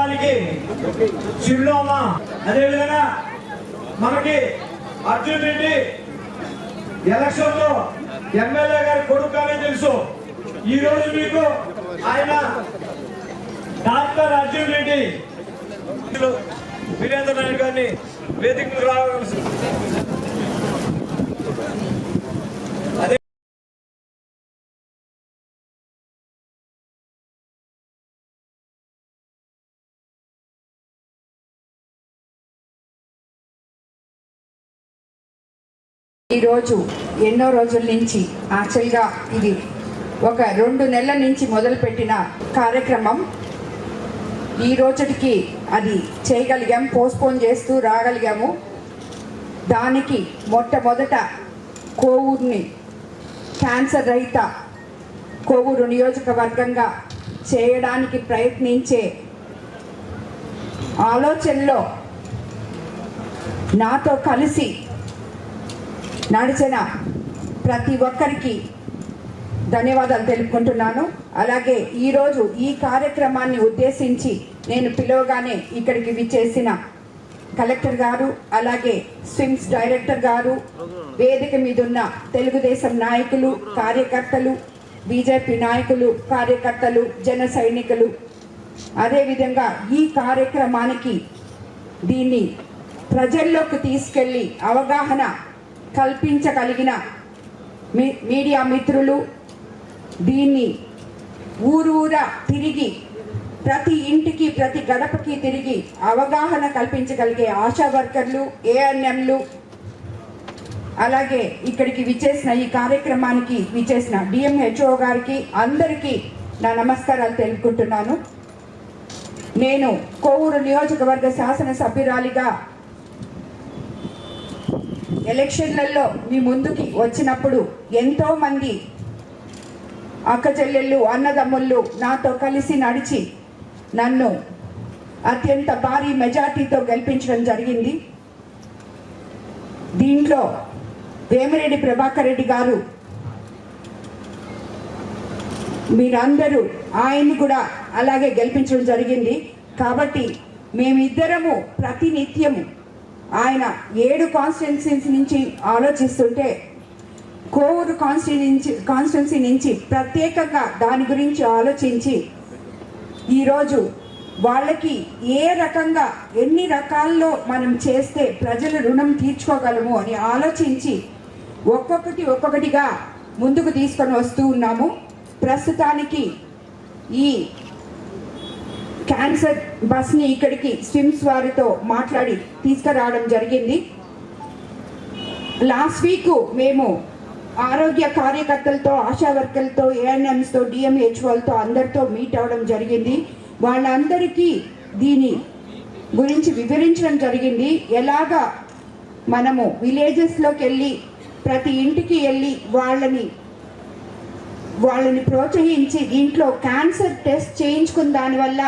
దానికి చిరునామా అదేవిధంగా మనకి అర్జున్ రెడ్డి ఎలక్షన్లో ఎమ్మెల్యే గారి కొడుకు అనే తెలుసు. ఈ రోజు మీకు ఆయన డాక్టర్ అర్జున్ రెడ్డి. వీరేంద్ర నాయుడు గారిని వేదికకు రావాల్సి ఈరోజు ఎన్నో రోజుల నుంచి యాక్చువల్గా ఇది ఒక రెండు నెలల నుంచి మొదలుపెట్టిన కార్యక్రమం. ఈ రోజుకి అది చేయగలిగాం పోస్ట్పోన్ చేస్తూ రాగలిగాము. దానికి మొట్టమొదట కోవూరుని క్యాన్సర్ రహిత కోవూరు నియోజకవర్గంగా చేయడానికి ప్రయత్నించే ఆలోచనలో నాతో కలిసి నడిచిన ప్రతి ఒక్కరికి ధన్యవాదాలు తెలుపుకుంటున్నాను. అలాగే ఈరోజు ఈ కార్యక్రమాన్ని ఉద్దేశించి నేను పిలవగానే ఇక్కడికి విచ్చేసిన కలెక్టర్ గారు అలాగే స్విమ్స్ డైరెక్టర్ గారు వేదిక మీద ఉన్న తెలుగుదేశం నాయకులు కార్యకర్తలు బీజేపీ నాయకులు కార్యకర్తలు జన సైనికులు. అదేవిధంగా ఈ కార్యక్రమానికి దీన్ని ప్రజల్లోకి తీసుకెళ్ళి అవగాహన కల్పించగలిగిన మీ మీడియా మిత్రులు దీన్ని ఊరూరా తిరిగి ప్రతి ఇంటికి ప్రతి గడపకి తిరిగి అవగాహన కల్పించగలిగే ఆశా వర్కర్లు ఏఎన్ఎంలు అలాగే ఇక్కడికి విచ్చేసిన ఈ కార్యక్రమానికి విచ్చేసిన డిఎంహెచ్ఓ గారికి అందరికీ నా నమస్కారాలు తెలుపుకుంటున్నాను. నేను కోవూరు నియోజకవర్గ శాసనసభ్యురాలిగా ఎలక్షన్లలో మీ ముందుకి వచ్చినప్పుడు ఎంతోమంది అక్కచెల్లెళ్ళు అక్క చెల్లెళ్ళు అన్నదమ్ముళ్ళు నాతో కలిసి నడిచి నన్ను అత్యంత భారీ మెజార్టీతో గెలిపించడం జరిగింది. దీంట్లో వేమిరెడ్డి ప్రభాకర్ రెడ్డి గారు మీరందరూ ఆయన్ని కూడా అలాగే గెలిపించడం జరిగింది. కాబట్టి మేమిద్దరము ప్రతినిత్యము ఆయన ఏడు కాన్స్టిట్యున్సీస్ నుంచి ఆలోచిస్తుంటే కోవూరు కాన్స్టిట్యున్సీ కాన్స్టిట్యున్సీ నుంచి ప్రత్యేకంగా దాని గురించి ఆలోచించి ఈరోజు వాళ్ళకి ఏ రకంగా ఎన్ని రకాల్లో మనం చేస్తే ప్రజల రుణం తీర్చుకోగలము అని ఆలోచించి ఒక్కొక్కటి ఒక్కొక్కటిగా ముందుకు తీసుకొని వస్తూ ఉన్నాము. ప్రస్తుతానికి ఈ క్యాన్సర్ బస్ని ఇక్కడికి స్విమ్స్ వారితో మాట్లాడి తీసుకురావడం జరిగింది. లాస్ట్ వీక్ మేము ఆరోగ్య కార్యకర్తలతో ఆశా వర్కర్లతో ఏఎన్ఎంస్తో డిఎంహెచ్ఓలతో అందరితో మీట్ అవ్వడం జరిగింది. వాళ్ళందరికీ దీని గురించి వివరించడం జరిగింది. ఎలాగా మనము విలేజెస్లోకి వెళ్ళి ప్రతి ఇంటికి వెళ్ళి వాళ్ళని వాళ్ళని ప్రోత్సహించి దీంట్లో క్యాన్సర్ టెస్ట్ చేయించుకున్న దానివల్ల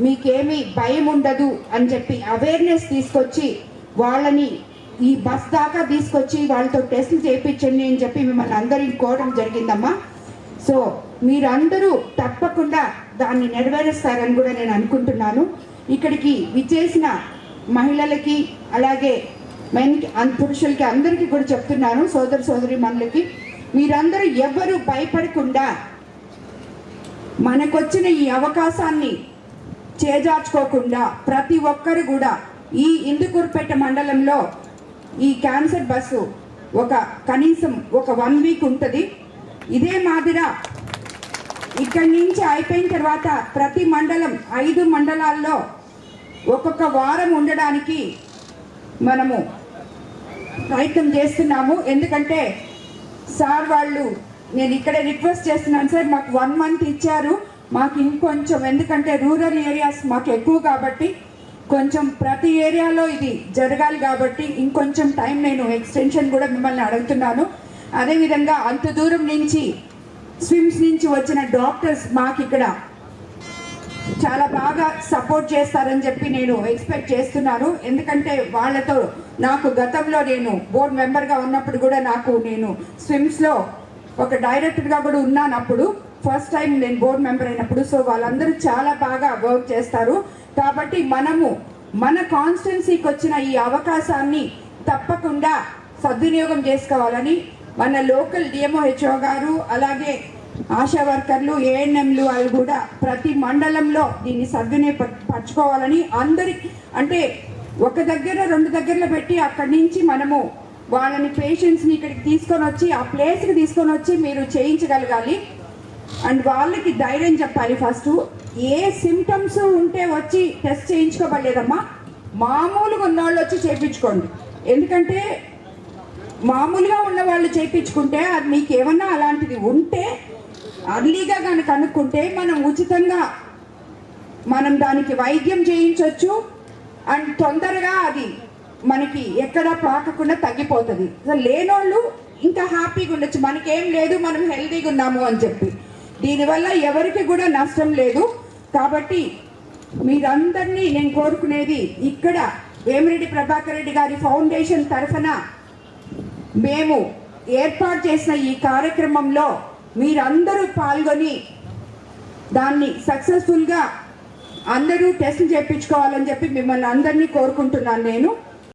మీకేమీ భయం ఉండదు అని చెప్పి అవేర్నెస్ తీసుకొచ్చి వాళ్ళని ఈ బస్ దాకా తీసుకొచ్చి వాళ్ళతో టెస్టులు చేయించండి అని చెప్పి మిమ్మల్ని అందరిని కోరడం జరిగిందమ్మా. సో మీరందరూ తప్పకుండా దాన్ని నెరవేరుస్తారని కూడా నేను అనుకుంటున్నాను. ఇక్కడికి విచ్చేసిన మహిళలకి అలాగే మెన్ పురుషులకి అందరికీ కూడా చెప్తున్నాను సోదర సోదరి మనులకి మీరందరూ ఎవ్వరూ భయపడకుండా మనకొచ్చిన ఈ అవకాశాన్ని చేజార్చుకోకుండా ప్రతి ఒక్కరు కూడా ఈ ఇందుకూరుపేట మండలంలో ఈ క్యాన్సర్ బస్సు ఒక కనీసం ఒక వన్ వీక్ ఉంటుంది. ఇదే మాదిర ఇక్కడి నుంచి అయిపోయిన తర్వాత ప్రతి మండలం ఐదు మండలాల్లో ఒక్కొక్క వారం ఉండడానికి మనము ప్రయత్నం చేస్తున్నాము. ఎందుకంటే సార్ వాళ్ళు నేను ఇక్కడే రిక్వెస్ట్ చేస్తున్నాను సార్ మాకు వన్ మంత్ ఇచ్చారు. మాకు ఇంకొంచెం ఎందుకంటే రూరల్ ఏరియాస్ మాకు ఎక్కువ కాబట్టి కొంచెం ప్రతి ఏరియాలో ఇది జరగాలి కాబట్టి ఇంకొంచెం టైం నేను ఎక్స్టెన్షన్ కూడా మిమ్మల్ని అడుగుతున్నాను. అదేవిధంగా అంత దూరం నుంచి స్విమ్స్ నుంచి వచ్చిన డాక్టర్స్ మాకు ఇక్కడ చాలా బాగా సపోర్ట్ చేస్తారని చెప్పి నేను ఎక్స్పెక్ట్ చేస్తున్నాను. ఎందుకంటే వాళ్ళతో నాకు గతంలో నేను బోర్డు మెంబర్గా ఉన్నప్పుడు కూడా నాకు నేను స్విమ్స్లో ఒక డైరెక్టర్గా కూడా ఉన్నాను అప్పుడు ఫస్ట్ టైం నేను బోర్డ్ మెంబర్ అయినప్పుడు సో వాళ్ళందరూ చాలా బాగా వర్క్ చేస్తారు. కాబట్టి మనము మన కాన్స్టిట్యున్సీకి వచ్చిన ఈ అవకాశాన్ని తప్పకుండా సద్వినియోగం చేసుకోవాలని మన లోకల్ డిఎంఓహెచ్ఓ గారు అలాగే ఆశా వర్కర్లు ఏఎన్ఎంలు వాళ్ళు కూడా ప్రతి మండలంలో దీన్ని సద్వినియోగపరచుకోవాలని అందరి అంటే ఒక దగ్గర రెండు దగ్గరలో పెట్టి అక్కడి నుంచి మనము వాళ్ళని పేషెంట్స్ని ఇక్కడికి తీసుకొని వచ్చి ఆ ప్లేస్కి తీసుకొని వచ్చి మీరు చేయించగలగాలి. అండ్ వాళ్ళకి ధైర్యం చెప్పాలి ఫస్ట్. ఏ సిమ్టమ్స్ ఉంటే వచ్చి టెస్ట్ చేయించుకోబడలేదమ్మా. మామూలుగా ఉన్న వాళ్ళు వచ్చి చేయించుకోండి. ఎందుకంటే మామూలుగా ఉన్న వాళ్ళు చేయించుకుంటే అది మీకు ఏమన్నా అలాంటిది ఉంటే అర్లీగా కనుక కనుక్కుంటే మనం ఉచితంగా మనం దానికి వైద్యం చేయించవచ్చు అండ్ తొందరగా అది మనకి ఎక్కడ పాకకుండా తగ్గిపోతుంది. అసలు లేనోళ్ళు ఇంకా హ్యాపీగా ఉండొచ్చు. మనకేం లేదు మనం హెల్తీగా ఉన్నాము అని చెప్పి. దీనివల్ల ఎవరికి కూడా నష్టం లేదు. కాబట్టి మీరందరినీ నేను కోరుకునేది ఇక్కడ వేమిరెడ్డి ప్రభాకర్ రెడ్డి గారి ఫౌండేషన్ తరఫున మేము ఏర్పాటు చేసిన ఈ కార్యక్రమంలో మీరందరూ పాల్గొని దాన్ని సక్సెస్ఫుల్గా అందరూ టెస్ట్ చేయించుకోవాలని చెప్పి మిమ్మల్ని అందరినీ కోరుకుంటున్నాను నేను.